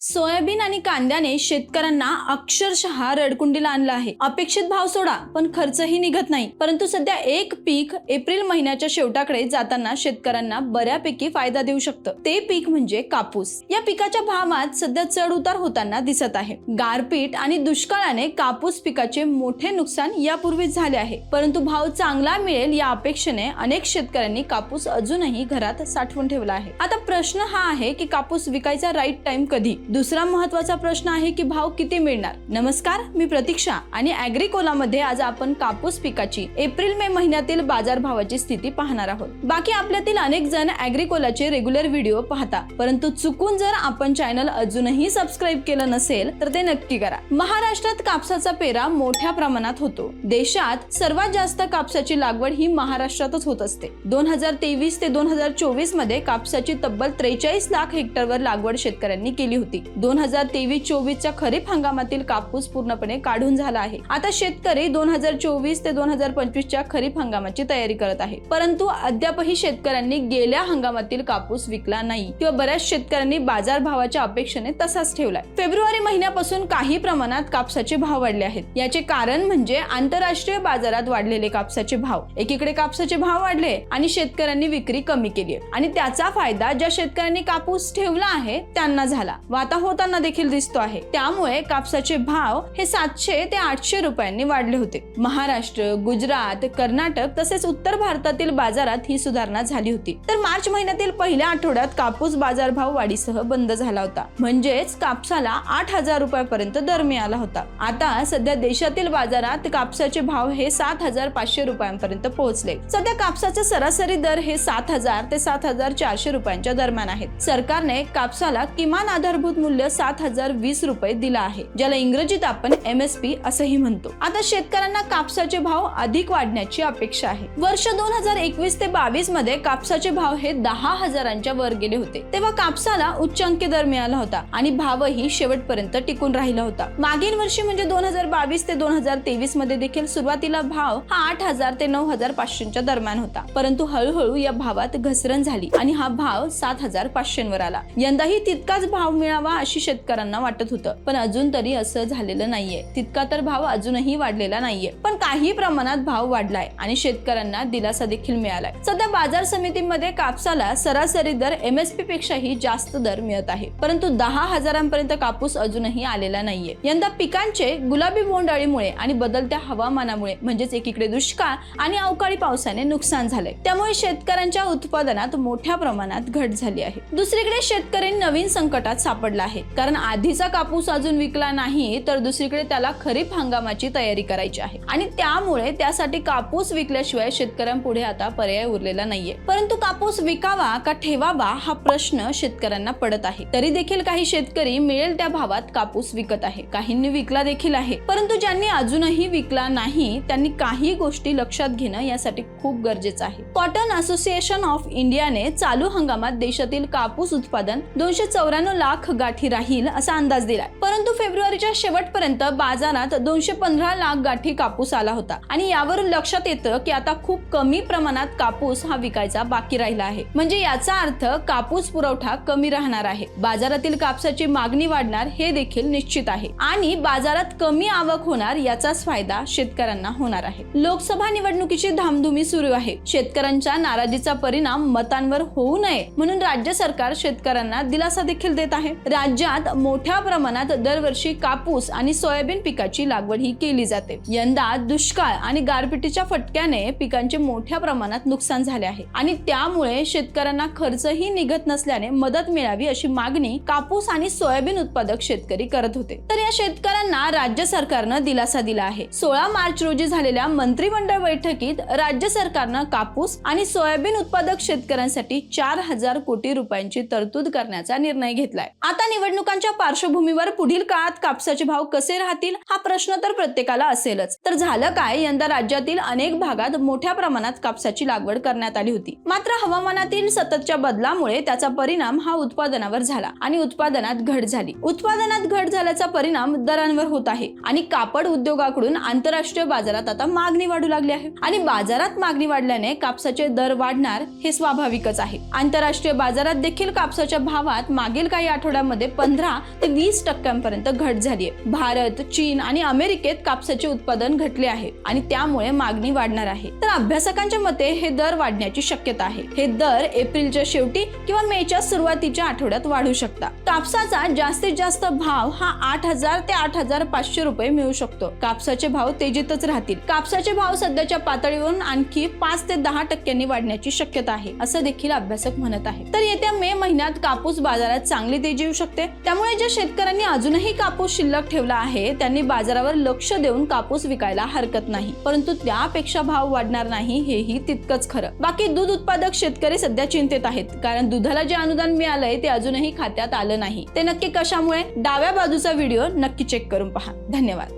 Soybean आणि कांद्याने शेतकऱ्यांना अक्षरशः रडकुंडीला आणलं आहे. अपेक्षित भाव सोडा पण खर्चही निघत नाही. परंतु सध्या एक पीक एप्रिल महिन्याच्या शेवटाकडे जाताना शेतकऱ्यांना बऱ्यापैकी फायदा देऊ शकतं. ते पीक म्हणजे कापूस. या पिकाच्या भावात सध्या चढ उतार होताना दिसत आहे. गारपीट आणि दुष्काळाने कापूस पिकाचे मोठे नुकसान यापूर्वीच झाले आहे. परंतु भाव चांगला मिळेल या अपेक्षेने अनेक शेतकऱ्यांनी कापूस अजूनही घरात साठवून ठेवला आहे. आता प्रश्न हा आहे की कापूस विकायचा राईट टाइम कधी? दुसरा महत्त्वाचा प्रश्न आहे की भाव किती मिळणार? नमस्कार मी प्रतीक्षा आणि अॅग्रिकोलामध्ये आज आपण कापूस पिकाची एप्रिल मे महिन्यातील बाजार भावाची स्थिती पाहणार आहोत. बाकी आपल्यातील अनेक जण अॅग्रिकोलाचे रेग्युलर व्हिडिओ पाहता परंतु चुकून जर आपण चॅनल अजूनही सबस्क्राईब केलं नसेल तर ते नक्की करा. महाराष्ट्रात कापसाचा पेरा मोठ्या प्रमाणात होतो. देशात सर्वात जास्त कापसाची लागवड ही महाराष्ट्रातच होत असते. दोन हजार तेवीस ते दोन हजार चोवीसमध्ये कापसाची तब्बल त्रेचाळीस लाख हेक्टरवर लागवड शेतकऱ्यांनी केली होती. होती. दोन हजार तेवीस चोवीसच्या खरीप हंगामातील कापूस पूर्णपणे काढून झाला आहे. आता शेतकरी दोन हजार चोवीस ते दोन हजार पंचवीसच्या खरीप हंगामाची तयारी करत आहे. परंतु अद्यापही शेतकऱ्यांनी गेल्या हंगामातील कापूस विकला नाही. किंवा बऱ्याच शेतकऱ्यांनी बाजार भावाच्या अपेक्षेने तसाच ठेवलाय. फेब्रुवारी महिन्यापासून काही प्रमाणात कापसाचे भाव वाढले आहेत. याचे कारण म्हणजे आंतरराष्ट्रीय बाजारात वाढलेले कापसाचे भाव. एकीकडे कापसाचे भाव वाढले आणि शेतकऱ्यांनी विक्री कमी केली आणि त्याचा फायदा ज्या शेतकऱ्यांनी कापूस ठेवला आहे त्यांना झाला. आता होताना देखील दिसतो आहे. त्यामुळे कापसाचे भाव हे सातशे ते आठशे रुपयांनी वाढले होते. महाराष्ट्र गुजरात कर्नाटक तसेच उत्तर भारतातील बाजारात ही सुधारणा झाली होती. तर मार्च महिन्यातील पहिल्या आठवड्यात कापूस बाजारभाव वाढीसह बंद झाला होता. म्हणजेच कापसाला आठ हजार रुपयापर्यंत दर मिळाला होता. आता सध्या देशातील बाजारात कापसाचे भाव हे सात हजार पाचशे रुपयांपर्यंत पोहोचले. सध्या कापसाचे सरासरी दर हे सात हजार ते सात हजार चारशे रुपयांच्या दरम्यान आहेत. सरकारने कापसाला किमान आधारभूत मूल्य सात हजार वीस रुपये दिला आहे ज्याला इंग्रजीत आपण एम एस पी असंही म्हणतो. आता शेतकऱ्यांना कापसाचे भाव अधिक वाढण्याची अपेक्षा आहे. वर्ष दोन हजार एकवीस ते बावीसमध्ये कापसाचे भाव हे दहा हजारांच्या वर गेले होते. तेव्हा कापसाला उच्च दर मिळाला होता आणि भावही शेवटपर्यंत टिकून राहिला होता. मागील वर्षी म्हणजे दोन हजार बावीस ते दोन हजार तेवीसमध्ये देखील सुरुवातीला भाव हा आठ हजार ते नऊ हजार पाचशेच्या दरम्यान होता. परंतु हळूहळू या भावात घसरण झाली आणि हा भाव सात हजार पाचशेवर आला. यंदाही तितकाच भाव मिळावा अशी शेतकऱ्यांना वाटत होतं. पण अजून तरी असं झालेलं नाहीये. तितका तर भाव अजूनही वाढलेला नाहीये. पण काही प्रमाणात भाव वाढलाय आणि शेतकऱ्यांना दिलासा देखील मिळालाय. सध्या बाजार समितीमध्ये कापसाला सरासरी दर एमएसपी पेक्षाही जास्त दर मिळत आहे. परंतु दहा हजारांपर्यंत कापूस अजूनही आलेला नाहीये. यंदा पिकांचे गुलाबी बोंडाळीमुळे आणि बदलत्या हवामानामुळे म्हणजेच एकीकडे दुष्काळ आणि अवकाळी पावसाने नुकसान झालंय. त्यामुळे शेतकऱ्यांच्या उत्पादनात मोठ्या प्रमाणात घट झाली आहे. दुसरीकडे शेतकरी नवीन संकटात सापडला आहे. कारण आधीचा कापूस अजून विकला नाही तर दुसरीकडे त्याला खरीप हंगामाची तयारी करायची आहे. आणि त्यामुळे त्यासाठी कापूस विकल्याशिवाय शेतकऱ्यांपुढे आता पर्याय उरलेला नाहीये. परंतु कापूस विकावा का ठेवावा हा प्रश्न शेतकऱ्यांना पडत आहे. तरी देखील काही शेतकरी मिळेल त्या भावात कापूस विकत आहे. काहींनी विकला देखील आहे. परंतु ज्यांनी अजूनही विकला नाही त्यांनी काही गोष्टी लक्षात घेणं यासाठी खूप गरजेचं आहे. कॉटन असोसिएशन ऑफ इंडियाने चालू हंगामात देशातील कापूस उत्पादन दोनशे चौऱ्याण्णव लाख गाठी राहील असा अंदाज दिलाय. परंतु फेब्रुवारीच्या शेवटपर्यंत बाजारात दोनशे पंधरा लाख गाठी कापूस आला होता. आणि यावरून लक्षात येतं की आता खूप कमी प्रमाणात कापूस हा विकायचा बाकी राहिला आहे. म्हणजे याचा अर्थ कापूस पुरवठा कमी राहणार आहे. बाजारातील कापसाची मागणी वाढणार हे देखील निश्चित आहे. आणि बाजारात कमी आवक होणार याचाच फायदा शेतकऱ्यांना होणार आहे. लोकसभा निवडणुकीची धामधुमी सुरू आहे. शेतकऱ्यांच्या नाराजीचा परिणाम मतांवर होऊ नये म्हणून राज्य सरकार शेतकऱ्यांना दिलासा देखील देत आहे. राज्यात मोठ्या प्रमाणात दरवर्षी कापूस आणि सोयाबीन पिकाची लागवड ही केली जाते. यंदा दुष्काळ आणि गारपिटीच्या फटक्याने पिकांचे मोठ्या प्रमाणात नुकसान झाले आहे. आणि त्यामुळे शेतकऱ्यांना खर्चही निघत नसल्याने मदत मिळावी अशी मागणी कापूस आणि सोयाबीन उत्पादक शेतकरी करत होते. तर या शेतकऱ्यांना राज्य सरकारनं दिलासा दिला आहे. सोळा मार्च रोजी झालेल्या मंत्रिमंडळ बैठकीत राज्य सरकारनं कापूस आणि सोयाबीन उत्पादक शेतकऱ्यांसाठी चार हजार कोटी रुपयांची तरतूद करण्याचा निर्णय घेतलाय. आता आता निवडणुकांच्या पार्श्वभूमीवर पुढील काळात कापसाचे भाव कसे राहतील हा प्रश्न तर प्रत्येकाला असेलच. तर झालं काय? यंदा राज्यातील अनेक भागात मोठ्या प्रमाणात कापसाची लागवड करण्यात आली होती. मात्र हवामानातील सततच्या बदलामुळे त्याचा परिणाम हा उत्पादनावर झाला आणि उत्पादनात घट झाली. उत्पादनात घट झाल्याचा परिणाम दरांवर होत आहे आणि कापड उद्योगाकडून आंतरराष्ट्रीय बाजारात आता मागणी वाढू लागली आहे. आणि बाजारात मागणी वाढल्याने कापसाचे दर वाढणार हे स्वाभाविकच आहे. आंतरराष्ट्रीय बाजारात देखील कापसाच्या भावात मागील काही आठवड्यांमध्ये पंधरा ते वीस टक्क्यांपर्यंत घट झाली आहे. भारत चीन आणि अमेरिकेत कापसाचे उत्पादन घटले आहे आणि त्यामुळे मागणी वाढणार आहे. तर अभ्यासकांच्या मते हे दर वाढण्याची शक्यता आहे. हे दर एप्रिलच्या शेवटी किंवा मेच्या सुरुवातीच्या आठवड्यात वाढू शकतात कापसाचा जास्तीत जास्त भाव हा आठ हजार ते आठ हजार पाचशे रुपये मिळू शकतो. कापसाचे भाव तेजीतच राहतील. कापसाचे भाव सध्याच्या पातळीवरून आणखी पाच ते दहा टक्क्यांनी वाढण्याची शक्यता आहे असं देखील अभ्यासक म्हणत आहे तर येत्या मे महिन्यात कापूस बाजारात चांगली तेजी शकते. त्यामुळे ज्या शेतकऱ्यांनी अजूनही कापूस शिल्लक ठेवला आहे त्यांनी बाजारावर लक्ष देऊन कापूस विकायला हरकत नाही. परंतु त्यापेक्षा भाव वाढणार नाही हेही तितकंच खरं. बाकी दूध उत्पादक शेतकरी सध्या चिंतेत आहेत. कारण दुधाला जे अनुदान मिळालंय ते अजूनही खात्यात आलं नाही. ते नक्की कशामुळे? डाव्या बाजूचा व्हिडिओ नक्की चेक करून पहा. धन्यवाद.